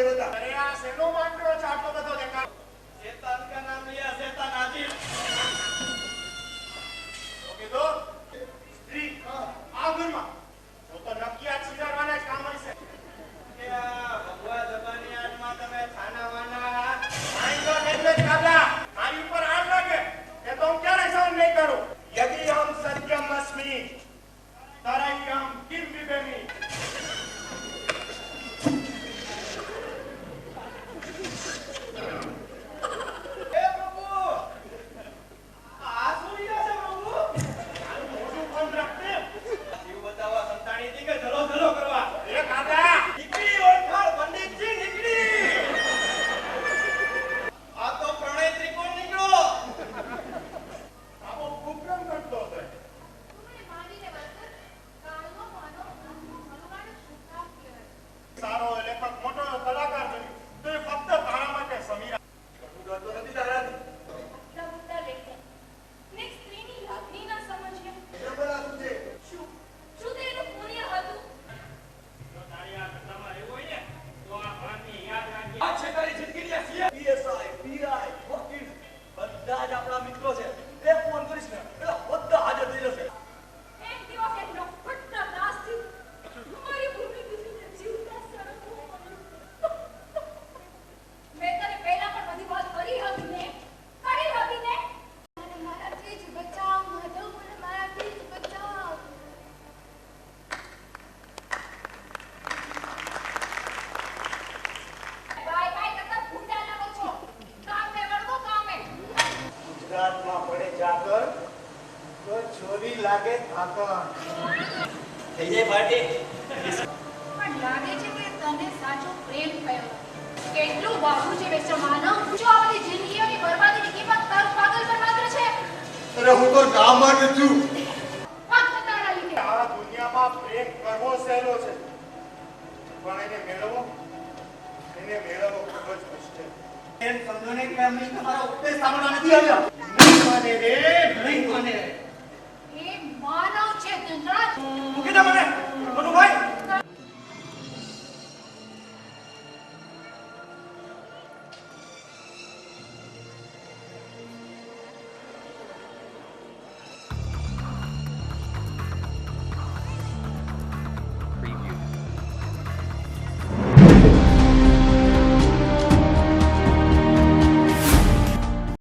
આવ્યો હતા. અરે આ સેનો માંડ્યો છે? આટલો બધો દેખાય શેતાન કા નામ લિયા શેતાન આજે I don't know. દુનિયામાં તો છોરી લાગે થાકર થઈ જાય પાર્ટી? પણ લાગે છે કે તને સાચો પ્રેમ થયો. કેટલું વાહું છે બેસ્ટ માનવ જો આ બધી જિંદગીઓની બરબાદીની કિંમત તારું પાગલ પર માત્ર છે? અરે હું તો ના છું. ફક્ત તારા લીધે. આ દુનિયામાં પ્રેમ કરવો સહેલો છે. પણ એને મેળવવો એને મેળવવો ખૂબ જ મુશ્કેલ. એમ સમજો ને કે અમે તમારો ઉપદેશ સાંભળવા નથી આવ્યા? माने रे नहीं माने एक माना